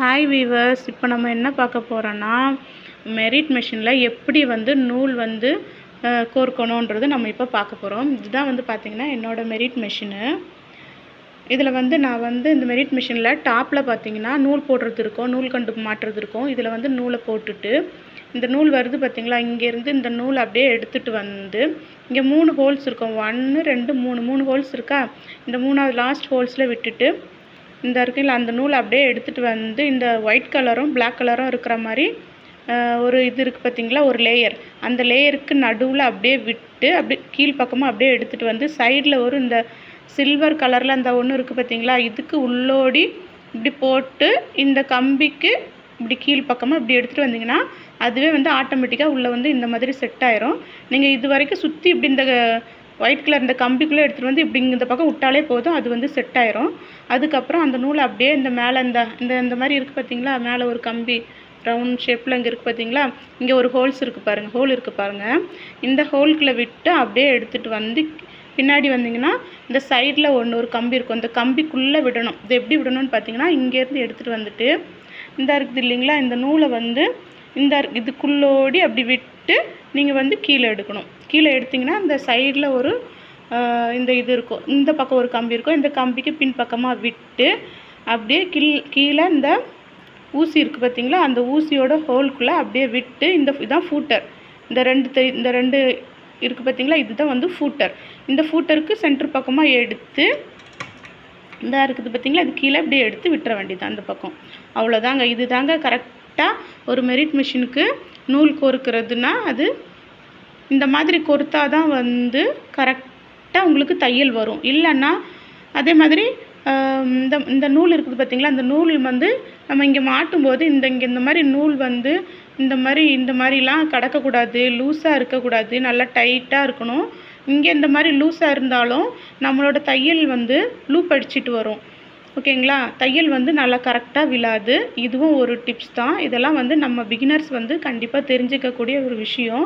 Hi viewers இப்போ நம்ம என்ன பார்க்க போகிறோன்னா மெரிட் மிஷினில் எப்படி வந்து நூல் வந்து கோர்க்கணுன்றது நம்ம இப்போ பார்க்க போகிறோம் இதுதான் வந்து பார்த்திங்கன்னா என்னோடய மெரிட் மிஷினு இதில் வந்து நான் வந்து இந்த மெரிட் மிஷினில் டாப்பில் பார்த்திங்கன்னா நூல் போடுறது இருக்கும் நூல் கண்டு மாட்டுறது இருக்கும். இதில் வந்து நூலை போட்டுட்டு இந்த நூல் வருது பார்த்திங்களா இங்கேருந்து இந்த நூல் அப்படியே எடுத்துகிட்டு வந்து இங்கே மூணு ஹோல்ஸ் இருக்கும். ஒன்று ரெண்டு மூணு மூணு ஹோல்ஸ் இருக்கா? இந்த மூணாவது லாஸ்ட் ஹோல்ஸில் விட்டுட்டு இந்த இருக்குல்ல அந்த நூலை அப்படியே எடுத்துகிட்டு வந்து இந்த ஒயிட் கலரும் பிளாக் கலரும் இருக்கிற மாதிரி ஒரு இது இருக்குது பார்த்தீங்களா? ஒரு லேயர் அந்த லேயருக்கு நடுவில் அப்படியே விட்டு அப்படியே கீழ்ப்பக்கமாக அப்படியே எடுத்துகிட்டு வந்து சைடில் ஒரு இந்த சில்வர் கலரில் அந்த ஒன்று இருக்குது பார்த்தீங்களா? இதுக்கு உள்ளோடி இப்படி போட்டு இந்த கம்பிக்கு இப்படி கீழ்ப்பக்கமாக இப்படி எடுத்துகிட்டு வந்தீங்கன்னா அதுவே வந்து ஆட்டோமேட்டிக்காக உள்ளே வந்து இந்த மாதிரி செட் ஆயிரும். நீங்கள் இது வரைக்கும் சுற்றி இப்படி இந்த ஒயிட் கலர் இந்த கம்பிக்குள்ளே எடுத்துகிட்டு வந்து இப்படி இந்த பக்கம் விட்டாலே போதும் அது வந்து செட் ஆயிரும். அதுக்கப்புறம் அந்த நூலை அப்படியே இந்த மேலே இந்த இந்த இந்த மாதிரி இருக்குது பார்த்தீங்களா? மேலே ஒரு கம்பி ரவுண்ட் ஷேப்பில் இங்கே இருக்குது பார்த்தீங்களா? இங்கே ஒரு ஹோல்ஸ் இருக்குது பாருங்கள் ஹோல் இருக்குது பாருங்கள் இந்த ஹோல்குள்ளே விட்டு அப்படியே எடுத்துகிட்டு வந்து பின்னாடி வந்தீங்கன்னா இந்த சைடில் ஒன்று ஒரு கம்பி இருக்கும். இந்த கம்பிக்குள்ளே விடணும். இது எப்படி விடணும்னு பார்த்தீங்கன்னா இங்கேருந்து எடுத்துகிட்டு வந்துட்டு இந்த இருக்குது இல்லைங்களா? இந்த நூலை வந்து இந்த இதுக்குள்ளோடி அப்படி விட்டு நீங்கள் வந்து கீழே எடுக்கணும். கீழே எடுத்தீங்கன்னா இந்த சைடில் ஒரு இந்த இது இருக்கும். இந்த பக்கம் ஒரு கம்பி இருக்கும். இந்த கம்பிக்கு பின்பக்கமாக விட்டு அப்படியே கீழ் கீழே இந்த ஊசி இருக்குது பார்த்தீங்களா அந்த ஊசியோட ஹோல்குள்ளே அப்படியே விட்டு இந்த இதான் ஃபூட்டர் இந்த ரெண்டு தெ இந்த ரெண்டு இருக்குது பார்த்தீங்களா இதுதான் வந்து ஃபூட்டர் இந்த ஃபூட்டருக்கு சென்டர் பக்கமாக எடுத்து இதாக இருக்குது பார்த்தீங்களா அது கீழே இப்படியே எடுத்து விட்டுற வேண்டியது அந்த பக்கம். அவ்வளோதாங்க இது தாங்க கரெக்டாக ஒரு மெரிட் மிஷினுக்கு நூல் கோர்க்கிறதுனா அது இந்த மாதிரி கொடுத்தா தான் வந்து கரெக்டாக உங்களுக்கு தையல் வரும். இல்லைன்னா அதே மாதிரி இந்த இந்த நூல் இருக்குது பார்த்திங்களா? அந்த நூல் வந்து நம்ம இங்கே மாட்டும்போது இந்த இங்கே இந்த மாதிரி நூல் வந்து இந்த மாதிரி இந்த மாதிரிலாம் கடக்கக்கூடாது லூஸாக இருக்கக்கூடாது நல்லா டைட்டாக இருக்கணும். இங்கே இந்த மாதிரி லூஸாக இருந்தாலும் நம்மளோட தையல் வந்து லூப் அடிச்சிட்டு வரும். ஓகேங்களா? தையல் வந்து நல்லா கரெக்டாக விழாது. இதுவும் ஒரு டிப்ஸ் தான். இதெல்லாம் வந்து நம்ம பிகினர்ஸ் வந்து கண்டிப்பாக தெரிஞ்சுக்கக்கூடிய ஒரு விஷயம்.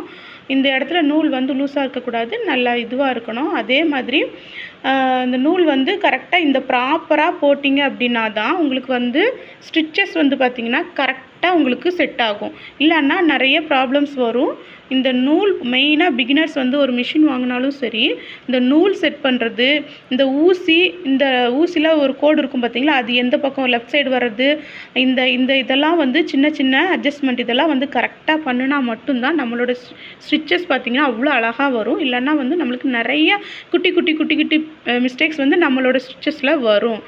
இந்த இடத்துல நூல் வந்து லூஸாக இருக்கக்கூடாது. நல்லா இதுவாக இருக்கணும். அதே மாதிரி இந்த நூல் வந்து கரெக்டாக இந்த ப்ராப்பராக போட்டிங்க அப்படின்னா தான் உங்களுக்கு வந்து ஸ்டிச்சஸ் வந்து பார்த்திங்கன்னா கரெக்ட் கரெக்டாக உங்களுக்கு செட் ஆகும். இல்லைன்னா நிறைய ப்ராப்ளம்ஸ் வரும். இந்த நூல் மெயினாக பிகினர்ஸ் வந்து ஒரு மிஷின் வாங்கினாலும் சரி இந்த நூல் செட் பண்ணுறது இந்த ஊசி இந்த ஊசியில் ஒரு கோடு இருக்கும் பார்த்தீங்களா? அது எந்த பக்கம் லெஃப்ட் சைடு வர்றது இந்த இந்த இதெல்லாம் வந்து சின்ன சின்ன அட்ஜஸ்ட்மெண்ட் இதெல்லாம் வந்து கரெக்டாக பண்ணினா மட்டும்தான் நம்மளோட ஸ்டிச்சஸ் பார்த்தீங்கன்னா அவ்வளோ அழகாக வரும். இல்லைன்னா வந்து நம்மளுக்கு நிறைய குட்டி குட்டி குட்டி குட்டி மிஸ்டேக்ஸ் வந்து நம்மளோட ஸ்டிச்சஸில் வரும்.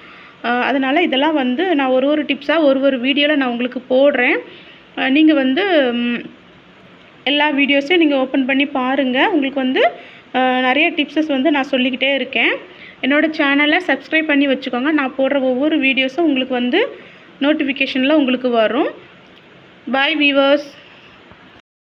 அதனால் இதெல்லாம் வந்து நான் ஒரு ஒரு டிப்ஸாக ஒரு ஒரு வீடியோவில் நான் உங்களுக்கு போடுறேன். நீங்கள் வந்து எல்லா வீடியோஸையும் நீங்கள் ஓப்பன் பண்ணி பாருங்கள் உங்களுக்கு வந்து நிறைய டிப்ஸஸ் வந்து நான் சொல்லிக்கிட்டே இருக்கேன். என்னோடய சேனலை சப்ஸ்கிரைப் பண்ணி வச்சுக்கோங்க. நான் போடுற ஒவ்வொரு வீடியோஸும் உங்களுக்கு வந்து நோட்டிஃபிகேஷனில் உங்களுக்கு வரும். பாய் வீவர்ஸ்